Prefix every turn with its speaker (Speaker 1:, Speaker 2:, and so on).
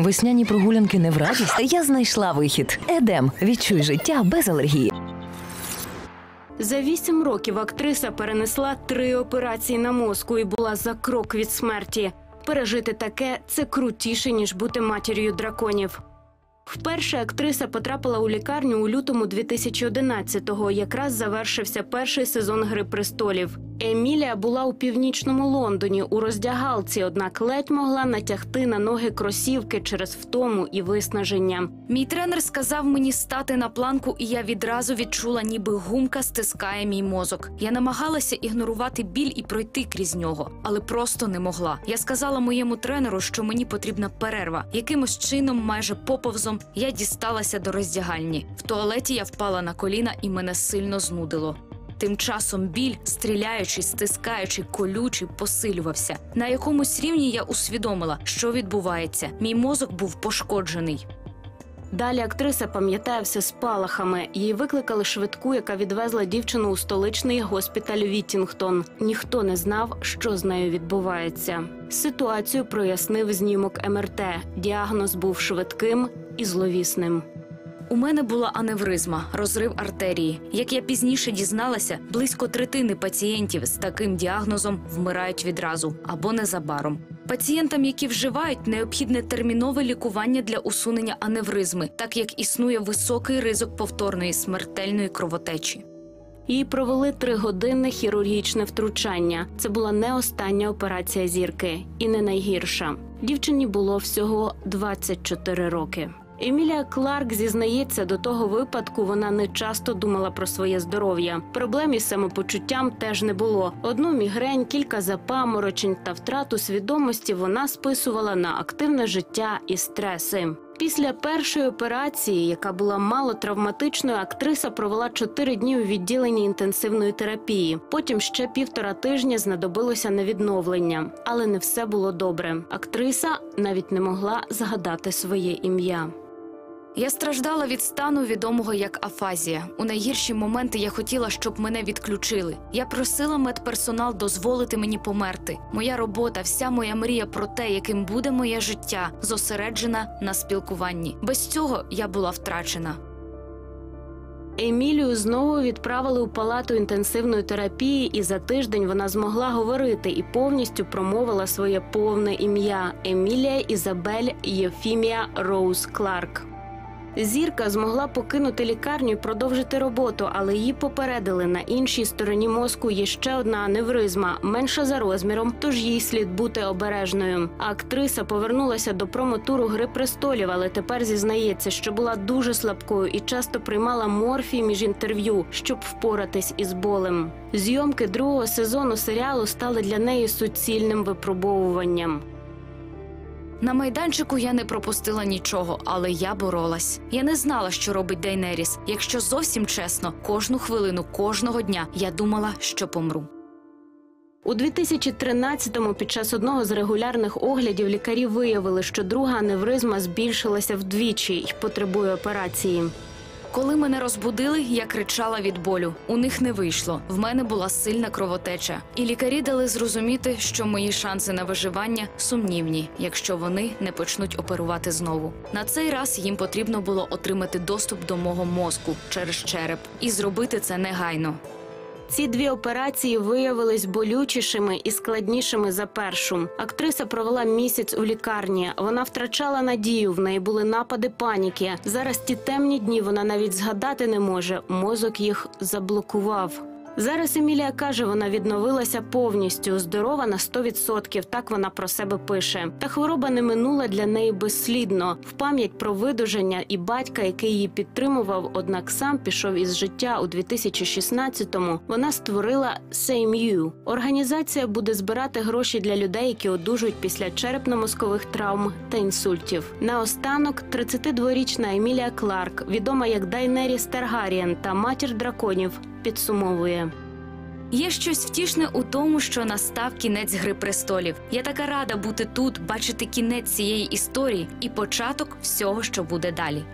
Speaker 1: Весняні прогулянки не в радість. Я знайшла вихід. Едем. Відчуй життя без алергії.
Speaker 2: За вісім років актриса перенесла три операції на мозку і була за крок від смерті. Пережити таке це крутіше ніж бути матір'ю драконів. Вперше актриса потрапила у лікарню у лютому 2011-го. Якраз завершився перший сезон Гри престолів. Емілія була у північному Лондоні у роздягалці, однак ледь могла натягти на ноги кросівки через втому і виснаження.
Speaker 3: Мій тренер сказав мені стати на планку, і я відразу відчула, ніби гумка стискає мій мозок. Я намагалася ігнорувати біль і пройти крізь нього, але просто не могла. Я сказала моєму тренеру, що мені потрібна перерва. Якимось чином, майже поповзом, я дісталася до роздягальні. В туалеті я впала на коліна і мене сильно знудило. Тим часом біль, стріляючий, стискаючий, колючий, посилювався. На якомусь рівні я усвідомила, що відбувається. Мій мозок був пошкоджений.
Speaker 2: Далі актриса пам'ятає все спалахами. Їй викликали швидку, яка відвезла дівчину у столичний госпіталь Віттінгтон. Ніхто не знав, що з нею відбувається. Ситуацію прояснив знімок МРТ. Діагноз був швидким і зловісним.
Speaker 3: У мене була аневризма, розрив артерії. Як я пізніше дізналася, близько третини пацієнтів з таким діагнозом вмирають відразу або незабаром. Пацієнтам, які вживають, необхідне термінове лікування для усунення аневризми, так як існує високий ризик повторної смертельної кровотечі.
Speaker 2: Їй провели тригодинне хірургічне втручання. Це була не остання операція зірки і не найгірша. Дівчині було всього 24 роки. Емілія Кларк зізнається, до того випадку вона не часто думала про своє здоров'я. Проблем із самопочуттям теж не було. Одну мігрень, кілька запаморочень та втрату свідомості вона списувала на активне життя і стреси. Після першої операції, яка була мало травматичною, актриса провела чотири дні у відділенні інтенсивної терапії. Потім ще півтора тижня знадобилося на відновлення, але не все було добре. Актриса навіть не могла згадати своє ім'я.
Speaker 3: Я страждала від стану відомого як афазія. У найгірші моменти я хотіла, щоб мене відключили. Я просила медперсонал дозволити мені померти. Моя робота, вся моя мрія про те, яким буде моє життя, зосереджена на спілкуванні. Без цього я була втрачена.
Speaker 2: Емілію знову відправили у палату інтенсивної терапії, і за тиждень вона змогла говорити і повністю промовила своє повне ім'я Емілія Ізабель Єфімія Роуз Кларк. Зірка змогла покинути лікарню і продовжити роботу, але її попередили на іншій стороні мозку є ще одна аневризма, менша за розміром, тож їй слід бути обережною. А актриса повернулася до промотуру Гри престолів, але тепер зізнається, що була дуже слабкою і часто приймала морфій між інтерв'ю, щоб впоратись із болем. Зйомки другого сезону серіалу стали для неї суцільним випробовуванням.
Speaker 3: На майданчику я не пропустила нічого, але я боролась. Я не знала, що робить Дейнеріс. Якщо зовсім чесно, кожну хвилину кожного дня я думала, що помру.
Speaker 2: У 2013-му під час одного з регулярних оглядів лікарі виявили, що друга аневризма збільшилася вдвічі і потребує операції.
Speaker 3: Коли мене розбудили, я кричала від болю. У них не вийшло. В мене була сильна кровотеча, і лікарі дали зрозуміти, що мої шанси на виживання сумнівні, якщо вони не почнуть оперувати знову. На цей раз їм потрібно було отримати доступ до мого мозку через череп і зробити це негайно.
Speaker 2: Ці дві операції виявились болючішими і складнішими за першу. Актриса провела місяць у лікарні. Вона втрачала надію. В неї були напади паніки. Зараз ті темні дні вона навіть згадати не може. Мозок їх заблокував. Зараз Емілія каже, вона відновилася повністю, здорова на 100%, Так вона про себе пише. Та хвороба не минула для неї безслідно. В пам'ять про видужання і батька, який її підтримував, однак сам пішов із життя у 2016-му, Вона створила Same. Організація буде збирати гроші для людей, які одужують після черепно-мозкових травм та інсультів. Наостанок 32-річна Емілія Кларк, відома як Дайнеріс Таргарієн та матір драконів, підсумовує.
Speaker 3: Є щось втішне у тому, що настав кінець гри престолів. Я така рада бути тут, бачити кінець цієї історії і початок всього, що буде далі.